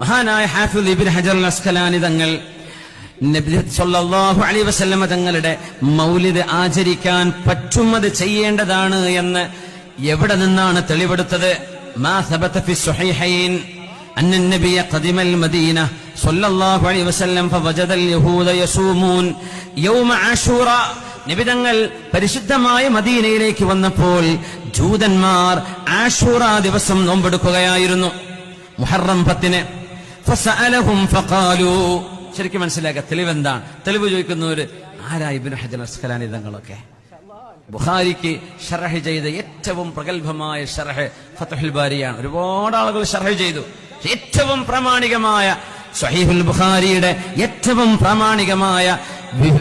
മഹാനായ ഹാഫിദ് ഇബിൻ ഹജർ അസ്കലാനി തങ്ങൾ നബി സല്ലല്ലാഹു അലൈഹി വസല്ലമ തങ്ങളുടെ മൗലിദ് ആചരിക്കാൻ പറ്റുമത് ചെയ്യേണ്ടതാണ് എന്ന് എവിടെ നിന്നാണ് തെളിവെടുത്തത് മാ സബത ഫി സ്വഹീഹൈൻ أن النبي قدم المدينة صلى الله عليه وسلم فوجد اليهود يصومون يوم عاشوراء നിബിതങ്ങൾ പരിശുദ്ധമായ മദീനയിലേക്ക് വന്നപ്പോൾ ജൂതന്മാർ ആഷൂറ ദിവസം നോമ്പെടുക്കുകയായിരുന്നു മുഹറം പത്തിന്. ശരിക്കും മനസ്സിലാക്കുക തെളിവ് എന്താണ് തെളിവ് ചോദിക്കുന്നവര് ആരാ ഇബ്നു ഹജൽ അസ്കലാനി തങ്ങളൊക്കെ? ബുഖാരിക്ക് ഷറഹ് ചെയ്ത ഏറ്റവും പ്രഗത്ഭമായ ഷർഹ് ഫത്തഹുൽ ബാരിയാണ്. ഒരുപാട് ആളുകൾ ഷർഹ് ചെയ്തു. ഏറ്റവും പ്രാമാണികമായ സഹീഹുൽ ബുഖാരിയുടെ ഏറ്റവും പ്രാമാണികമായ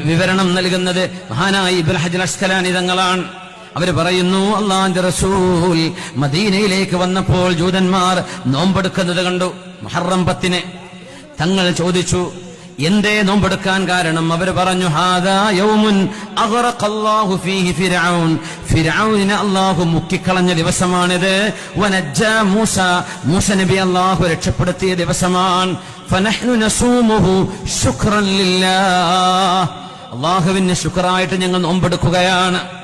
വിവരണം നൽകുന്നത് മഹാനായി ഇബ്നു ഹജർ അസ്കലാനി തങ്ങളാണ്. അവർ പറയുന്നു അള്ളാന്റെ റസൂൽ മദീനയിലേക്ക് വന്നപ്പോൾ ജൂതന്മാർ നോമ്പെടുക്കുന്നത് കണ്ടു മുഹറം പത്തിന്. തങ്ങൾ ചോദിച്ചു എന്തേ നോമ്പെടുക്കാൻ കാരണം? അവർ പറഞ്ഞു അല്ലാഹു മുക്കിക്കളഞ്ഞ ദിവസമാണിത്. മൂസ മൂസ നബി അല്ലാഹു രക്ഷപ്പെടുത്തിയ ദിവസമാണ്. അള്ളാഹുവിന് ശുക്രായിട്ട് ഞങ്ങൾ നോമ്പെടുക്കുകയാണ്.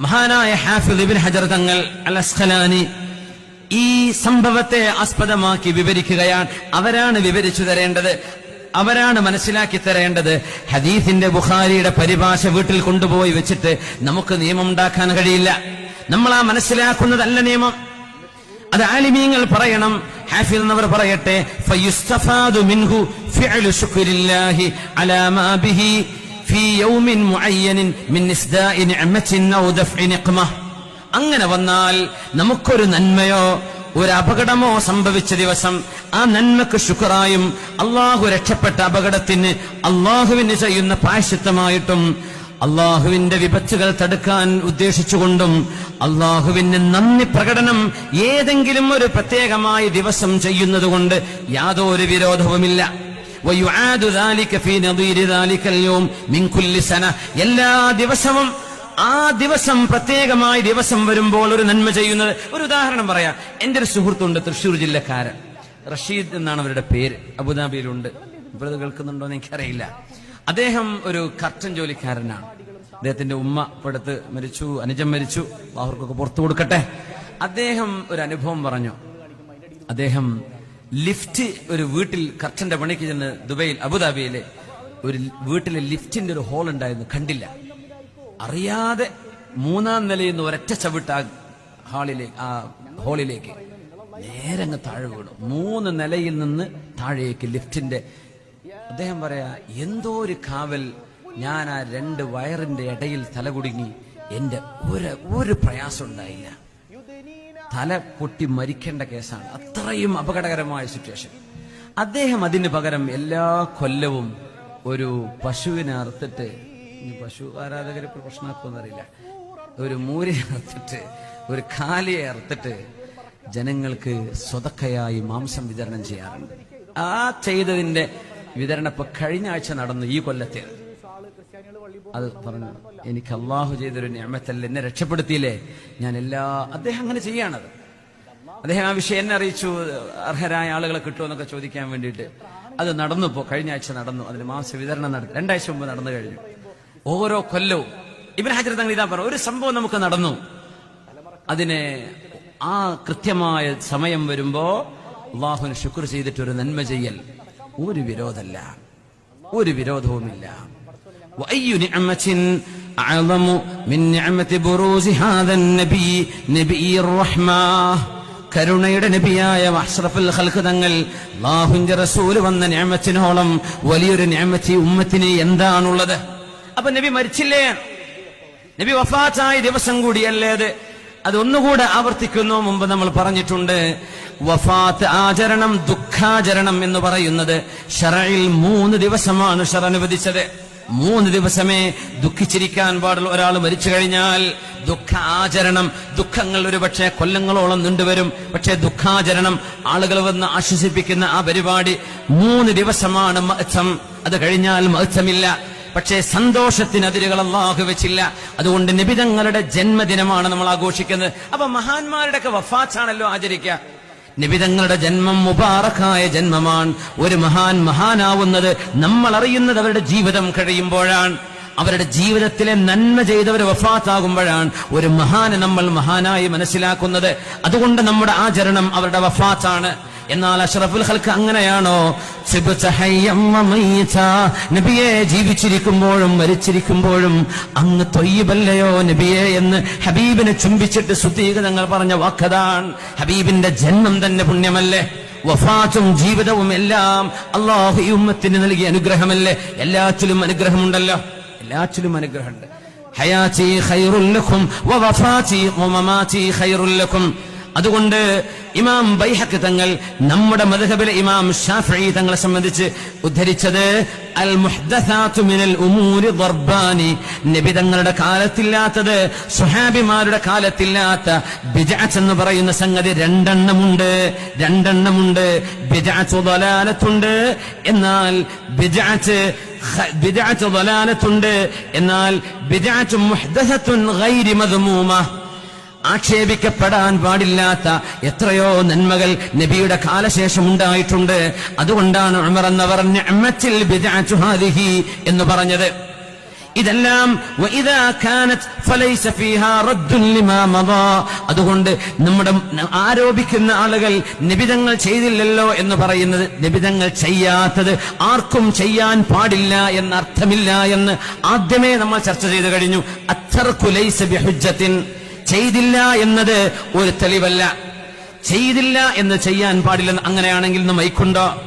മഹാനായ ഹാഫിദ് ഇബിൻ ഹജർ തങ്ങൾ അൽ അസ്ഖലാനി ഈ സംഭവത്തെ ആസ്പദമാക്കി വിവരിക്കുകയാണ്. അവരാണ് വിവരിച്ചു തരേണ്ടത് അവരാണ് മനസ്സിലാക്കി തരേണ്ടത്. ഹദീഫിന്റെ ബുഖാരിയുടെ പരിഭാഷ വീട്ടിൽ കൊണ്ടുപോയി വെച്ചിട്ട് നമുക്ക് നിയമം ഉണ്ടാക്കാൻ കഴിയില്ല. നമ്മൾ ആ മനസ്സിലാക്കുന്നതല്ല നിയമം. അത് ആലിമീങ്ങൾ പറയണം. ഹാഫിൽ എന്നവർ പറയട്ടെ ഫയുസ്തഫാദു മിൻഹു ഫിഅലു ശുക്രില്ലാഹി അലാ മാ ബിഹി ഫീ യൗമിൻ മുഅയ്യനിൻ മിൻ ഇസ്ദാഇ നിഅമത്തിൻ ഔ ദഫ്ഇ നിഖ്മ അങ്ങനെ വന്നാൽ നമുക്കൊരു നന്മയോ ഒരു അപകടമോ സംഭവിച്ച ദിവസം ആ നന്മക്ക് ശുക്രായും അള്ളാഹു രക്ഷപ്പെട്ട അപകടത്തിന് അള്ളാഹുവിന് ചെയ്യുന്ന പ്രായശ്ചിത്തമായിട്ടും അള്ളാഹുവിന്റെ വിപത്തുകൾ തടുക്കാൻ ഉദ്ദേശിച്ചുകൊണ്ടും അള്ളാഹുവിന് നന്ദി പ്രകടനം ഏതെങ്കിലും ഒരു പ്രത്യേകമായ ദിവസം ചെയ്യുന്നതുകൊണ്ട് യാതൊരു വിരോധവുമില്ല. എല്ലാ ദിവസവും ആ ദിവസം പ്രത്യേകമായി ദിവസം വരുമ്പോൾ ഒരു നന്മ ചെയ്യുന്നത് ഒരു ഉദാഹരണം പറയാം. എന്റെ ഒരു സുഹൃത്തുണ്ട് തൃശ്ശൂർ ജില്ലക്കാരൻ. റഷീദ് എന്നാണ് അവരുടെ പേര്. അബുദാബിയിലുണ്ട്. ഇപ്പോൾ ഇത് കേൾക്കുന്നുണ്ടോ എന്ന് എനിക്കറിയില്ല. അദ്ദേഹം ഒരു കർട്ടൻ ജോലിക്കാരനാണ്. അദ്ദേഹത്തിന്റെ ഉമ്മ ഇപ്പടുത്ത് മരിച്ചു അനുജം മരിച്ചു. അവർക്കൊക്കെ പുറത്തു കൊടുക്കട്ടെ. അദ്ദേഹം ഒരു അനുഭവം പറഞ്ഞു. അദ്ദേഹം ലിഫ്റ്റ് ഒരു വീട്ടിൽ കർട്ടന്റെ പണിക്ക് ചെന്ന് ദുബൈയിൽ അബുദാബിയിലെ ഒരു വീട്ടിലെ ലിഫ്റ്റിന്റെ ഒരു ഹോൾ ഉണ്ടായിരുന്നു കണ്ടില്ല. അറിയാതെ മൂന്നാം നിലയിൽ നിന്ന് ഒരൊറ്റ ചവിട്ട് ആ ആ ഹോളിലേക്ക് നേരെ അങ്ങ് താഴെ വീണു. മൂന്ന് നിലയിൽ നിന്ന് താഴേക്ക് ലിഫ്റ്റിന്റെ അദ്ദേഹം പറയാ എന്തോ ഒരു കാവൽ. ഞാൻ ആ രണ്ട് വയറിന്റെ ഇടയിൽ തലകുടുങ്ങി. എന്റെ ഒരു ഒരു പ്രയാസം ഉണ്ടായില്ല. തല പൊട്ടി മരിക്കേണ്ട കേസാണ്. അത്രയും അപകടകരമായ സിറ്റുവേഷൻ അദ്ദേഹം അതിന് പകരം എല്ലാ കൊല്ലവും ഒരു പശുവിനെ അറുത്തിട്ട് പശു ആരാധകരെ പ്രശ്നമാക്കുമെന്നറിയില്ല ഒരു മൂരിനെ അറുത്തിട്ട് ഒരു കാലിയെ അറുത്തിട്ട് ജനങ്ങൾക്ക് സ്വതക്കയായി മാംസം വിതരണം ചെയ്യാറുണ്ട്. ആ ചെയ്തതിന്റെ വിതരണം ഇപ്പൊ കഴിഞ്ഞ ആഴ്ച നടന്നു ഈ കൊല്ലത്തെ. അത് പറഞ്ഞു എനിക്ക് അള്ളാഹു ചെയ്തൊരു ഞാമത്തല്ല എന്നെ രക്ഷപ്പെടുത്തിയില്ലേ? ഞാൻ എല്ലാ അദ്ദേഹം അങ്ങനെ ചെയ്യാണത്. അദ്ദേഹം ആ വിഷയം എന്നെ അറിയിച്ചു. അർഹരായ ആളുകളെ കിട്ടുമെന്നൊക്കെ ചോദിക്കാൻ വേണ്ടിയിട്ട്. അത് നടന്നു പോ കഴിഞ്ഞ ആഴ്ച നടന്നു. അതിന് മാംസ വിതരണം നടന്നു രണ്ടാഴ്ച മുമ്പ് നടന്നു കഴിഞ്ഞു. ഓരോ കൊല്ലവും ഇവൻ ഹാജർ തങ്ങൾ ഇതാ പറഞ്ഞു. ഒരു സംഭവം നമുക്ക് നടന്നു. അതിനെ ആ കൃത്യമായ സമയം വരുമ്പോ അള്ളാഹുന് ശുക്ർ ചെയ്തിട്ടൊരു നന്മ ചെയ്യൽ ഒരു വിരോധമല്ല ഒരു വിരോധവുമില്ല. وأي نعمة أعظم من نعمة بروز هذا النبي نبي الرحمة കരുണയുടെ നബിയായ അഷ്റഫുൽ ഖൽഖ് തങ്ങൾ അല്ലാഹുവിന്റെ റസൂൽ വന്ന നിഅമത്തിനോളം വലിയൊരു നിഅമത്തി ഉമ്മത്തിന് എന്താണുള്ളത് അപ്പൊ നബി മരിച്ചില്ലേ നബി വഫാത്തായ ദിവസം കൂടിയല്ലേ അത് അതൊന്നുകൂടെ ആവർത്തിക്കുന്നു മുമ്പ് നമ്മൾ പറഞ്ഞിട്ടുണ്ട് വഫാത്ത് ആചരണം ദുഃഖാചരണം എന്ന് പറയുന്നത് ഷറയിൽ മൂന്ന് ദിവസമാണ് ഷറ അനുവദിച്ചത് മൂന്ന് ദിവസമേ ദുഃഖിച്ചിരിക്കാൻ പാടുള്ള ഒരാൾ മരിച്ചു കഴിഞ്ഞാൽ ദുഃഖ ആചരണം ദുഃഖങ്ങൾ ഒരു പക്ഷേ കൊല്ലങ്ങളോളം നീണ്ടുവരും. പക്ഷേ ദുഃഖാചരണം ആളുകൾ വന്ന് ആശ്വസിപ്പിക്കുന്ന ആ പരിപാടി മൂന്ന് ദിവസമാണ് മഹത്സം അത് കഴിഞ്ഞാൽ മഹത്സമില്ല പക്ഷേ സന്തോഷത്തിന് അതിരുകൾ അള്ളാഹു വെച്ചില്ല. അതുകൊണ്ട് നിബിതങ്ങളുടെ ജന്മദിനമാണ് നമ്മൾ ആഘോഷിക്കുന്നത്. അപ്പൊ മഹാന്മാരുടെ ഒക്കെ വഫാച്ചാണല്ലോ ആചരിക്കുക. നിബിതങ്ങളുടെ ജന്മം മുബാറക്കായ ജന്മമാണ്. ഒരു മഹാൻ മഹാനാവുന്നത് നമ്മൾ അറിയുന്നത് അവരുടെ ജീവിതം കഴിയുമ്പോഴാണ്. അവരുടെ ജീവിതത്തിലെ നന്മ ചെയ്തവർ വഫാത്താകുമ്പോഴാണ് ഒരു മഹാനെ നമ്മൾ മഹാനായി മനസ്സിലാക്കുന്നത്. അതുകൊണ്ട് നമ്മുടെ ആചരണം അവരുടെ വഫാത്താണ്. എന്നാൽ അഷറഫുൽ ഹൽക്ക് അങ്ങനെയാണോ? നബിയെ ജീവിച്ചിരിക്കുമ്പോഴും മരിച്ചിരിക്കുമ്പോഴും അങ്ങ് തൊയ്യബല്ലയോ നബിയെ എന്ന് ഹബീബിനെ ചുംബിച്ചിട്ട് സുത്തീക ഞങ്ങൾ പറഞ്ഞ വാക്കതാണ്. ഹബീബിന്റെ ജന്മം തന്നെ പുണ്യമല്ലേ? വഫാത്തും ജീവിതവും എല്ലാം അള്ളാഹു ഉമ്മത്തിന് നൽകിയ അനുഗ്രഹമല്ലേ? എല്ലാറ്റിലും അനുഗ്രഹമുണ്ടല്ലോ? എല്ലാറ്റിലും അനുഗ്രഹമുണ്ട്. ഹയാച്ചി ഖൈറുല്ലക്കും വഫാച്ചി വമമാത്തി ഖൈറുല്ലക്കും അതുകൊണ്ട് ഇമാം ബൈഹക്ക് തങ്ങൾ നമ്മുടെ മധുഹബിലെ ഇമാം ഷാഫി തങ്ങളെ സംബന്ധിച്ച് ഉദ്ധരിച്ചത് അൽ മിനൽ ഉമൂരി ദർബാനി. നബി തങ്ങളുടെ കാലത്തില്ലാത്തത് സുഹാബിമാരുടെ കാലത്തില്ലാത്ത ബിജാച്ച് എന്ന് പറയുന്ന സംഗതി രണ്ടെണ്ണമുണ്ട് രണ്ടെണ്ണമുണ്ട്. ബിജഅത്ത് ദലാലത്തുണ്ട് എന്നാൽ ബിജാച്ച് ബിദ്അത്ത് ദലാലത്തുണ്ട് എന്നാൽ ബിദ്അത്ത് മുഹ്ദസത്തുൻ ഗൈരി മദ്മൂമ ആക്ഷേപിക്കപ്പെടാൻ പാടില്ലാത്ത എത്രയോ നന്മകൾ നബിയുടെ കാലശേഷം ഉണ്ടായിട്ടുണ്ട് അതുകൊണ്ടാണ് ഉമർ എന്നവർ എന്ന് പറഞ്ഞത്. ഇതെല്ലാം അതുകൊണ്ട് നമ്മുടെ ആരോപിക്കുന്ന ആളുകൾ നിബിതങ്ങൾ ചെയ്തില്ലല്ലോ എന്ന് പറയുന്നത് നിബിതങ്ങൾ ചെയ്യാത്തത് ആർക്കും ചെയ്യാൻ പാടില്ല എന്ന അർത്ഥമില്ല എന്ന് ആദ്യമേ നമ്മൾ ചർച്ച ചെയ്തു കഴിഞ്ഞു. അത്തർ കുലൈസ് ബിഹുജ്ജത്തിൻ. ചെയ്തില്ല എന്നത് ഒരു തെളിവല്ല. ചെയ്തില്ല എന്ന് ചെയ്യാൻ പാടില്ലെന്ന് അങ്ങനെയാണെങ്കിൽ ഇന്ന് മൈക്കുണ്ടോ?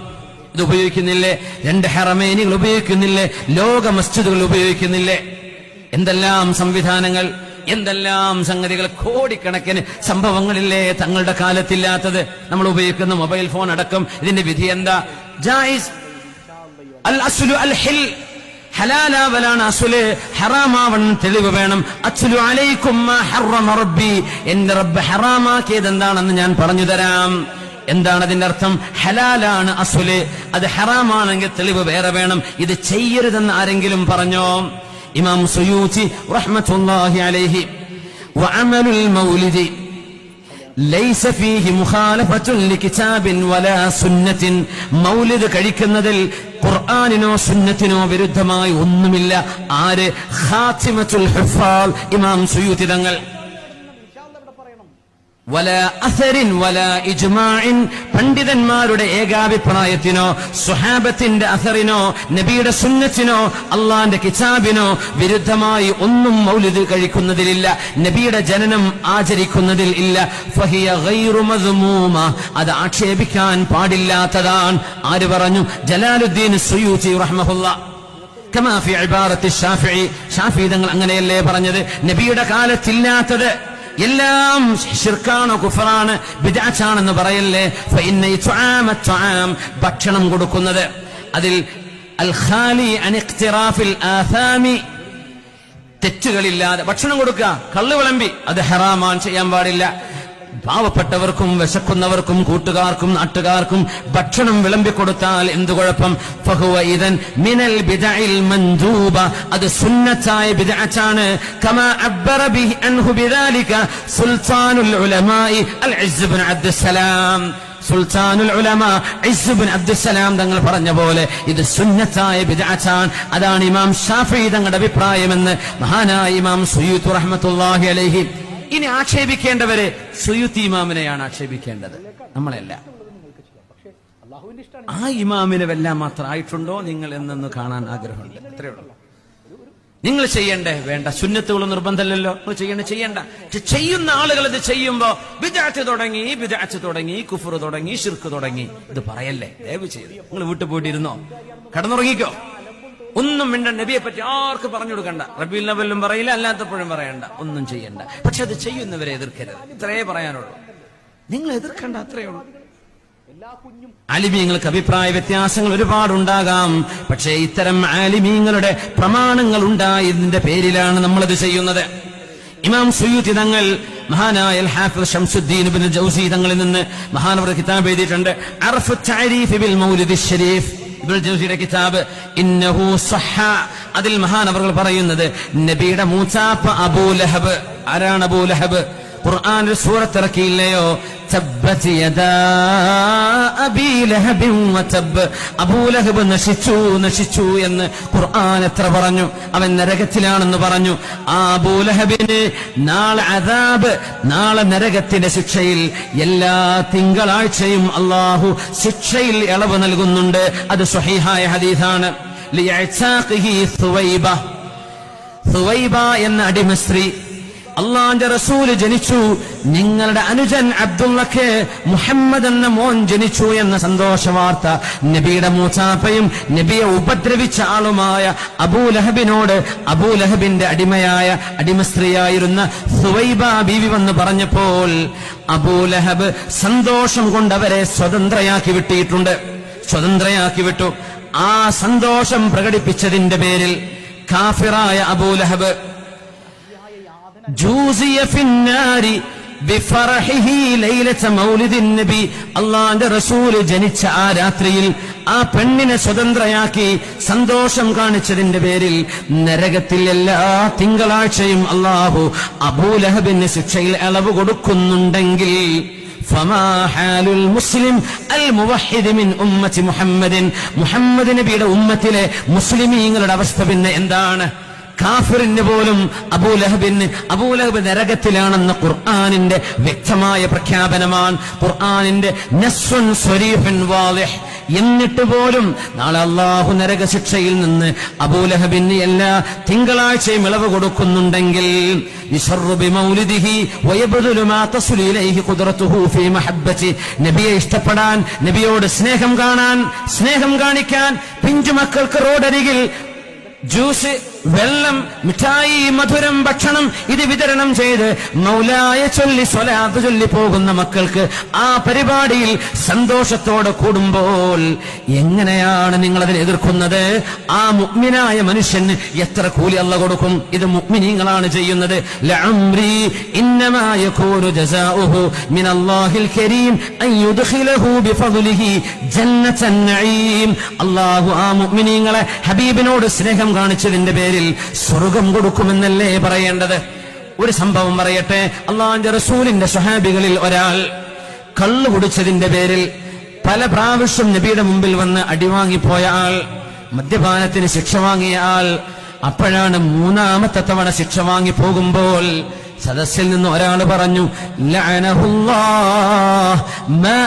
ഇത് ഉപയോഗിക്കുന്നില്ലേ? രണ്ട് ഹെറമേനികൾ ഉപയോഗിക്കുന്നില്ലേ? ലോക മസ്ജിദുകൾ ഉപയോഗിക്കുന്നില്ലേ? എന്തെല്ലാം സംവിധാനങ്ങൾ എന്തെല്ലാം സംഗതികൾ? കോടിക്കണക്കിന് സംഭവങ്ങളില്ലേ തങ്ങളുടെ കാലത്തില്ലാത്തത്? നമ്മൾ ഉപയോഗിക്കുന്ന മൊബൈൽ ഫോൺ അടക്കം ഇതിന്റെ വിധി എന്താ? ജായിസ്. അൽ അസുലു അൽ ഹിൽ. ഹലാലാവലാണ് അസുൽ. ഹറാമാവണം തെളിവ് വേണം. അച്ഛലു അലൈക്കും മാ ഹറമ റബ്ബി. എന്റെ റബ്ബ് ഹറാമാക്കിയത് എന്താണെന്ന് ഞാൻ പറഞ്ഞു തരാം. എന്താണ് അതിന്റെ അർത്ഥം? ഹലാലാണ് അസുൽ. അത് ഹറാമാണെങ്കിൽ തെളിവ് വേറെ വേണം. ഇത് ചെയ്യരുതെന്ന് ആരെങ്കിലും പറഞ്ഞോ? ഇമാം സുയൂച്ചി റഹ്മത്തുള്ളാഹി അലൈഹി. വഅമലുൽ മൗലിദി. ലൈസ ഫീഹി മുഖാലഫത്തുൽ ലികിതാബിൻ വലാ സുന്നത്തിൻ. മൗലിദ് കഴിക്കുന്നതിൽ ഖുർആനിനോ സുന്നത്തിനോ വിരുദ്ധമായി ഒന്നുമില്ല. ആര്? ഹാത്തിമത്തുൽ ഹുഫാൽ ഇമാം സുയൂത്തി തങ്ങൾ. വല അസരിൻ വല ഇജ്മാഇൻ. പണ്ഡിതന്മാരുടെ ഏകാഭിപ്രായത്തിനോ സുഹാബത്തിന്റെ അസറിനോ നബിയുടെ സുന്നത്തിനോ അള്ളാന്റെ കിതാബിനോ വിരുദ്ധമായി ഒന്നും മൗലിദ് കഴിക്കുന്നതിലില്ല. നബിയുടെ ജനനം ആചരിക്കുന്നതിൽ ഇല്ല. ഫഹിയ അത് ആക്ഷേപിക്കാൻ പാടില്ലാത്തതാണ്. ആര് പറഞ്ഞു? ജലാലുദ്ദീൻ സുയൂത്തി റഹ്മഹുല്ല. കമാഫി അബാറത്തി ഷാഫി. ഷാഫി തങ്ങൾ അങ്ങനെയല്ലേ പറഞ്ഞത്? നബിയുടെ കാലത്തില്ലാത്തത്. എല്ലാം ശിർക്കാണ് കുഫറാണ് ബിദാച്ചാണെന്ന് പറയല്ലേ? ഭക്ഷണം കൊടുക്കുന്നത്. അതിൽ തെറ്റുകളില്ലാതെ ഭക്ഷണം കൊടുക്കുക കള്ളു വിളമ്പി അത് ഹറാമാൻ ചെയ്യാൻ പാടില്ല. പാവപ്പെട്ടവർക്കും വിശക്കുന്നവർക്കും കൂട്ടുകാർക്കും നാട്ടുകാർക്കും ഭക്ഷണം വിളമ്പിക്കൊടുത്താൽ എന്തു കുഴപ്പം? ഫഹുവ മിനൽ മൻദൂബ. അത് സുന്നത്തായ ബിദഅത്താണ്. കമാ അൻഹു ബിദാലിക സുൽത്താനുൽ ഉലമായി അൽ അബ്ദുസ്സലാം. സുൽത്താനുൽ ഉലമ തങ്ങൾ പറഞ്ഞ പോലെ ഇത് സുന്നത്തായ ബിദഅത്താണ്. അതാണ് ഇമാം ഷാഫി തങ്ങളുടെ അഭിപ്രായമെന്ന് മഹാനായ ഇമാം സുയൂത്ത് റഹ്മത്തുള്ളാഹി അലൈഹി ഇനി ആക്ഷേപിക്കേണ്ടവരെ സുയുത്തി ഇമാമിനെയാണ് ആക്ഷേപിക്കേണ്ടത്. നമ്മളല്ല. ആ ഇമാമിനെ വല്ലാൻ മാത്രം ആയിട്ടുണ്ടോ? നിങ്ങൾ എന്നൊന്ന് കാണാൻ ആഗ്രഹമുണ്ട്. അത്രേ ഉള്ളൂ. നിങ്ങൾ ചെയ്യണ്ടേ? വേണ്ട. സുന്നത്തുകൾ നിർബന്ധമല്ലല്ലോ. നിങ്ങൾ ചെയ്യണ്ട ചെയ്യണ്ട. ചെയ്യുന്ന ആളുകൾ ഇത് ചെയ്യുമ്പോ വിദാച്ച് തുടങ്ങി വിദാച്ച് തുടങ്ങി കുഫർ തുടങ്ങി ഷിർക്ക് തുടങ്ങി. ഇത് പറയല്ലേ? ദയവ് ചെയ്ത്. നിങ്ങൾ വീട്ടിൽ പോയിട്ടിരുന്നോ? കടന്നുറങ്ങിക്കോ? ഒന്നും മിണ്ട നബിയെ പറ്റി ആർക്ക് പറഞ്ഞു കൊടുക്കണ്ട. റബീൽ നബലും പറയില്ല അല്ലാത്തപ്പോഴും പറയണ്ട. ഒന്നും ചെയ്യണ്ട. പക്ഷെ അത് ചെയ്യുന്നവരെ എതിർക്കരുത്. ഇത്രയേ പറയാനുള്ളൂ. നിങ്ങൾ എതിർക്കണ്ട അത്രയേ ഉള്ളൂ. ആലിമീങ്ങൾക്ക് അഭിപ്രായ വ്യത്യാസങ്ങൾ ഒരുപാടുണ്ടാകാം. പക്ഷേ ഇത്തരം ആലിമീങ്ങളുടെ പ്രമാണങ്ങൾ ഉണ്ടായതിന്റെ പേരിലാണ് നമ്മളത് ചെയ്യുന്നത്. ഇമാം സുയൂത്തി തങ്ങൾ മഹാനായ അൽ ഷംസുദ്ദീൻ ഇബ്നു ജൗസി തങ്ങളിൽ നിന്ന് മഹാനവർ കിതാബ് എഴുതിയിട്ടുണ്ട്. അർഫു ബിൽ മൗലിദ് ഷരീഫ്. ജൗസിയുടെ കിതാബ് ഇന്നഹു സഹ. അതിൽ മഹാനവറുകൾ പറയുന്നത് നബിയുടെ മൂച്ചാപ്പ അബൂലഹബ് ആരാണ് അബൂ ഖുർആൻ ഒരു സൂറത്ത് ഇറക്കിയില്ലയോ? യദാ അബീ ലഹബിൻ വതബ്. അബൂലഹബ് നശിച്ചു നശിച്ചു എന്ന് ഖുർആൻ എത്ര പറഞ്ഞു? അവൻ നരകത്തിലാണെന്ന് പറഞ്ഞു. ആ അബൂലഹബിന് നാളെ അതാബ് നാളെ നരകത്തിന്റെ ശിക്ഷയിൽ എല്ലാ തിങ്കളാഴ്ചയും അള്ളാഹു ശിക്ഷയിൽ ഇളവ് നൽകുന്നുണ്ട്. അത് സ്വഹീഹായ ഹദീസാണ്. എന്ന അടിമ സ്ത്രീ അള്ളാന്റെ റസൂൽ ജനിച്ചു. നിങ്ങളുടെ അനുജൻ അബ്ദുള്ളക്ക് മുഹമ്മദ് എന്ന മോൻ ജനിച്ചു എന്ന സന്തോഷ വാർത്ത നബിയുടെ മൂച്ചാപ്പയും നബിയെ ഉപദ്രവിച്ച ആളുമായ അബൂലഹബിനോട് അബൂലഹബിന്റെ അടിമയായ അടിമ സ്ത്രീയായിരുന്ന സുവൈബ ബീവി വന്ന് പറഞ്ഞപ്പോൾ അബൂലഹബ് സന്തോഷം കൊണ്ട് അവരെ സ്വതന്ത്രയാക്കി വിട്ടിട്ടുണ്ട് സ്വതന്ത്രയാക്കി വിട്ടു. ആ സന്തോഷം പ്രകടിപ്പിച്ചതിന്റെ പേരിൽ കാഫിറായ അബൂലഹബ് അള്ളാന്റെ റസൂൽ ജനിച്ച ആ രാത്രിയിൽ ആ പെണ്ണിനെ സ്വതന്ത്രയാക്കി സന്തോഷം കാണിച്ചതിന്റെ പേരിൽ നരകത്തിൽ എല്ലാ തിങ്കളാഴ്ചയും അള്ളാഹു അബൂലഹബിന് ശിക്ഷയിൽ അളവ് കൊടുക്കുന്നുണ്ടെങ്കിൽ മുസ്ലിം അൽ മുവഹിദിൻ മുഹമ്മദിൻ. മുഹമ്മദ് നബിയുടെ ഉമ്മത്തിലെ മുസ്ലിമീങ്ങളുടെ അവസ്ഥ പിന്നെ എന്താണ്? കാഫിറിന് പോലും അബൂലഹബിന് അബൂലഹബ് നരകത്തിലാണെന്ന ഖുർആാനിന്റെ വ്യക്തമായ പ്രഖ്യാപനമാണ്. ഖുർആാനിന്റെ എന്നിട്ട് പോലും നാളെ അള്ളാഹു നരക ശിക്ഷയിൽ നിന്ന് അബൂലഹബിന് എല്ലാ തിങ്കളാഴ്ചയും ഇളവ് കൊടുക്കുന്നുണ്ടെങ്കിൽ നബിയെ ഇഷ്ടപ്പെടാൻ നബിയോട് സ്നേഹം കാണാൻ സ്നേഹം കാണിക്കാൻ പിഞ്ചു മക്കൾക്ക് റോഡരികിൽ ജ്യൂസ് വെള്ളം മിഠായി മധുരം ഭക്ഷണം ഇത് വിതരണം ചെയ്ത് മൗലായ ചൊല്ലി സ്വലാത്ത് ചൊല്ലി പോകുന്ന മക്കൾക്ക് ആ പരിപാടിയിൽ സന്തോഷത്തോടെ കൂടുമ്പോൾ എങ്ങനെയാണ് നിങ്ങൾ അതിനെ എതിർക്കുന്നത്? ആ മുഗ്മിനായ മനുഷ്യന് എത്ര കൂലി അല്ല കൊടുക്കും? ഇത് മുഗ്മിനീങ്ങളാണ് ചെയ്യുന്നത്. അള്ളാഹു ആ മുഗ്മിനീങ്ങളെ ഹബീബിനോട് സ്നേഹം കാണിച്ചതിന്റെ പേരിൽ സ്വർഗം കൊടുക്കുമെന്നല്ലേ പറയേണ്ടത്? ഒരു സംഭവം പറയട്ടെ. അള്ളാന്റെ റസൂലിന്റെ സ്വഹാബികളിൽ ഒരാൾ കള്ളു കുടിച്ചതിന്റെ പേരിൽ പല പ്രാവശ്യം നബിയുടെ മുമ്പിൽ വന്ന് അടിവാങ്ങിപ്പോയ ആൾ മദ്യപാനത്തിന് ശിക്ഷ വാങ്ങിയ ആൾ അപ്പോഴാണ് മൂന്നാമത്തെ തവണ ശിക്ഷ വാങ്ങി പോകുമ്പോൾ സദസ്സിൽ നിന്ന് ഒരാൾ പറഞ്ഞു ലഅനഹുല്ലാഹ് മാ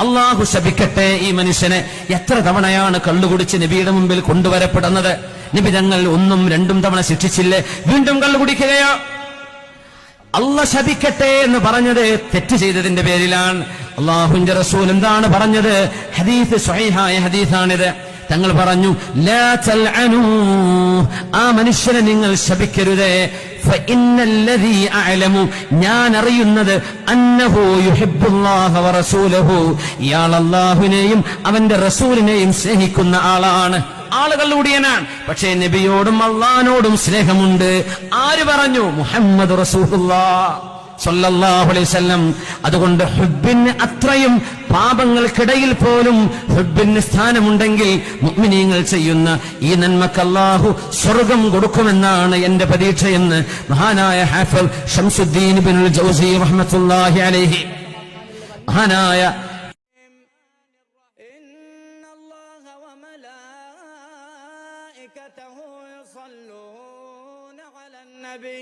അള്ളാഹു ശപിക്കട്ടെ ഈ മനുഷ്യനെ. എത്ര തവണയാണ് കള്ളുകുടിച്ച് നബിയുടെ മുമ്പിൽ കൊണ്ടുവരപ്പെടുന്നത്? നബി തങ്ങൾ ഒന്നും രണ്ടും തവണ ശിക്ഷിച്ചില്ലേ? വീണ്ടും കള്ളു കുടിക്കുകയോ. അല്ല ശപിക്കട്ടെ എന്ന് പറഞ്ഞത് തെറ്റ് ചെയ്തതിന്റെ പേരിലാണ്. അള്ളാഹുന്റെ റസൂൽ എന്താണ് പറഞ്ഞത്? ഹദീസ് സ്വൈഹായ ഹദീസാണിത്. തങ്ങൾ പറഞ്ഞു ആ മനുഷ്യനെ നിങ്ങൾ ശപിക്കരുതേ. ഞാൻ അറിയുന്നത് അല്ലാഹുവിനെയും അവന്റെ റസൂലിനെയും സ്നേഹിക്കുന്ന ആളാണ്. ആളുകൾ കൂടിയനാണ് പക്ഷേ നബിയോടും അള്ളഹാനോടും സ്നേഹമുണ്ട്. ആര് പറഞ്ഞു? മുഹമ്മദ് റസൂലുള്ളാ. സല്ലല്ലാഹു അലൈഹി വസല്ലം അതുകൊണ്ട് ഹുബിന് അത്രയും പാപങ്ങൾക്കിടയിൽ പോലും ഹുബിന് സ്ഥാനമുണ്ടെങ്കിൽ മുഅ്മിനീങ്ങൾ ചെയ്യുന്ന ഈ നന്മക്ക് അല്ലാഹു സ്വർഗം കൊടുക്കുമെന്നാണ് എന്റെ പ്രതീക്ഷയെന്ന് മഹാനായ ഹാഫിൽ ഷംസുദ്ദീൻ ബിനുൽ ജൗസി റഹ്മത്തുള്ളാഹി അലൈഹി മഹാനായ إن الله وملائكته يصلون على النبي